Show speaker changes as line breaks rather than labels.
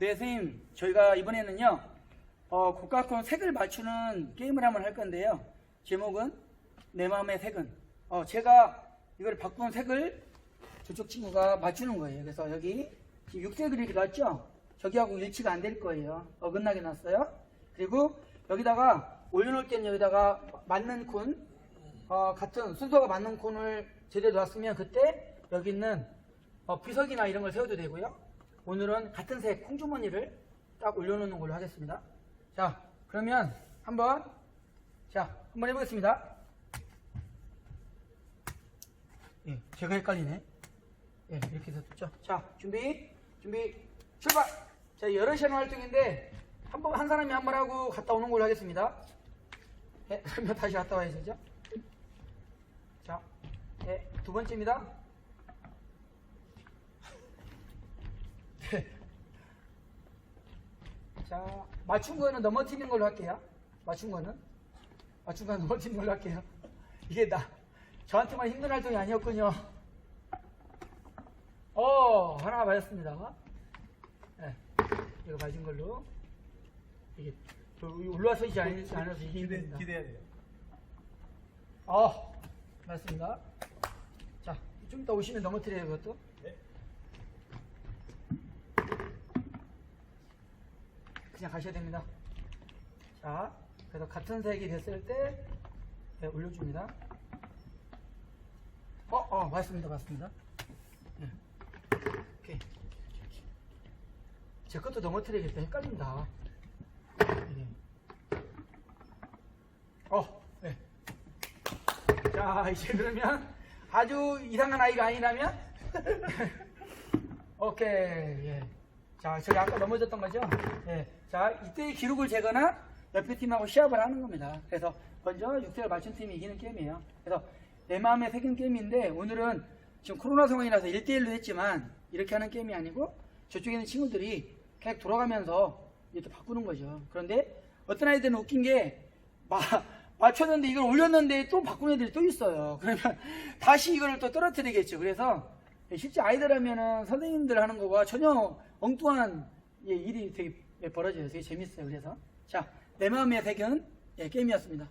네, 선생님. 저희가 이번에는요, 어, 국가권 색을 맞추는 게임을 한번 할 건데요. 제목은 내 마음의 색은. 어, 제가 이걸 바꾼 색을 저쪽 친구가 맞추는 거예요. 그래서 여기 지금 육색을 이렇게 놨죠? 저기하고 일치가 안 될 거예요. 어긋나게 놨어요. 그리고 여기다가 올려놓을 때는 여기다가 맞는 콘, 어, 같은 순서가 맞는 콘을 제대로 놨으면 그때 여기 있는 어, 비석이나 이런 걸 세워도 되고요. 오늘은 같은 색 콩주머니를 딱 올려놓는 걸로 하겠습니다. 자, 그러면 한번 자, 한번 해보겠습니다. 예, 제가 헷갈리네. 예, 이렇게 해서 됐죠. 자, 준비, 준비, 출발! 자, 여러 시간 활동인데, 한 번, 한 사람이 한 번 하고 갔다 오는 걸로 하겠습니다. 예, 그러면 다시 갔다 와야 되죠. 자, 예, 두 번째입니다. 자, 맞춘 거는 넘어뜨리는 걸로 할게요. 맞춘 거는. 맞춘 거는 넘어뜨리는 걸로 할게요. 이게 나, 저한테만 힘든 활동이 아니었군요. 어, 하나 맞았습니다. 네, 이거 맞은 걸로. 이게 올라와서 않- 않아서 이게
기대,
힘듭니다.
기대해야 돼요.
어, 맞습니다. 자, 좀 이따 오시면 넘어뜨려요, 그것도.
네.
그냥 가셔야 됩니다. 자, 그래서 같은 색이 됐을 때 네, 올려줍니다. 어, 어, 맞습니다, 맞습니다. 네. 오케이. 제 것도 넘어뜨리겠다. 헷갈린다. 네. 어, 네. 자, 이제 그러면 아주 이상한 아이가 아니라면 오케이. 예. 자, 저기 아까 넘어졌던 거죠? 예. 자, 이때의 기록을 재거나 옆에 팀하고 시합을 하는 겁니다. 그래서 먼저 육색을 맞춘 팀이 이기는 게임이에요. 그래서 내 마음에 새긴 게임인데 오늘은 지금 코로나 상황이라서 1대1로 했지만 이렇게 하는 게임이 아니고 저쪽에 있는 친구들이 계속 돌아가면서 이렇게 바꾸는 거죠. 그런데 어떤 아이들은 웃긴 게 마, 맞췄는데 이걸 올렸는데 또 바꾸는 애들이 또 있어요. 그러면 다시 이걸 또 떨어뜨리겠죠. 그래서 실제 아이들 하면은 선생님들 하는 거와 전혀 엉뚱한 예, 일이 되게 벌어져요. 되게 재밌어요. 그래서 자, 내 마음의 배견 예, 게임이었습니다.